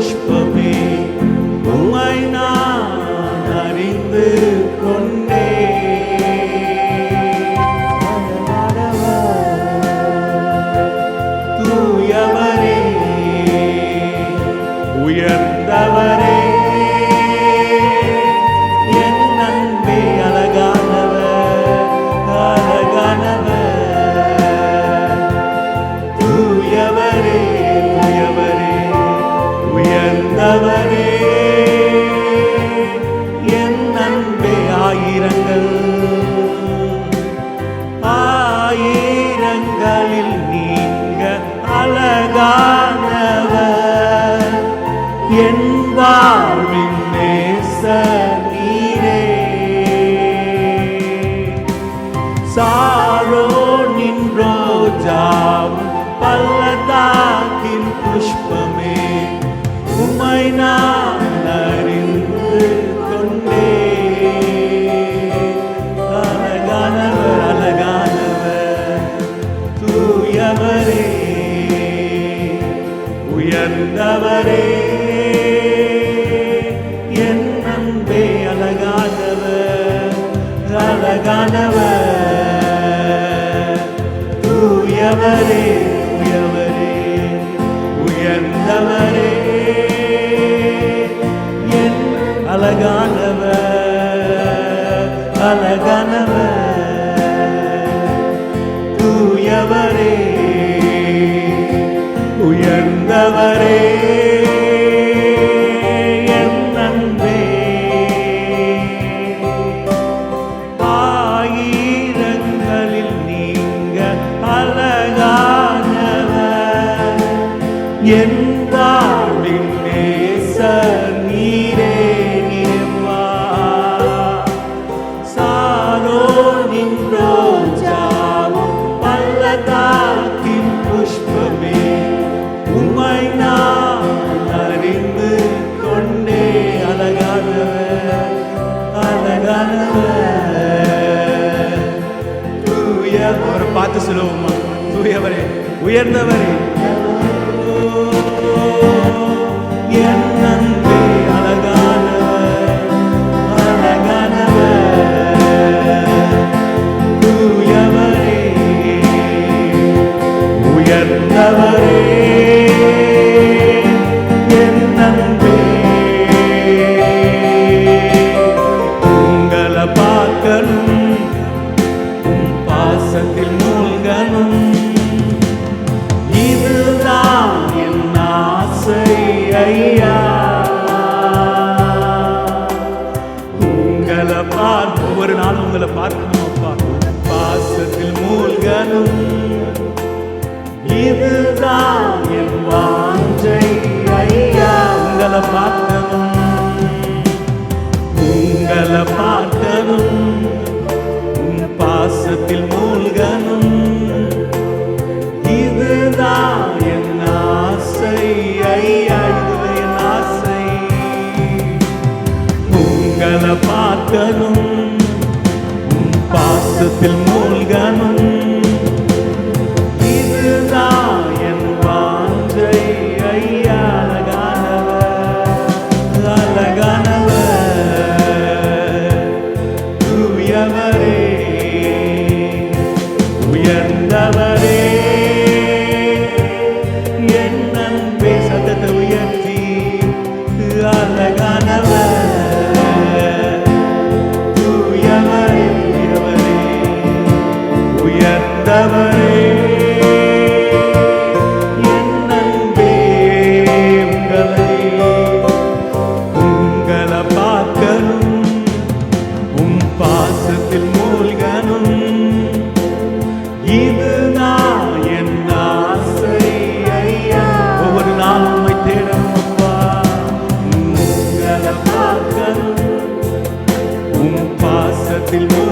luz para mim. ஆயிரங்கள். ஆயிரங்களில் நீங்க அழகானவர். என் வாழ்வின் நேச நீரே. சாரோ நின்றோ ஜாம் பள்ளத்தாக்கின் புஷ்பமே. உமை நான் உயர்ந்தவரே என் அன்பே அழகானவர் அழகானவர். தூயவரே. உயர்ந்தவரே. செலுவோமா தூயவரே உயர்ந்தவரே. என் நன்றி அழகானவர். அழகானவர் தூயவரே உயர்ந்தவரே. பார்க்கணும். பாசத்தில் sapato, eu não filmen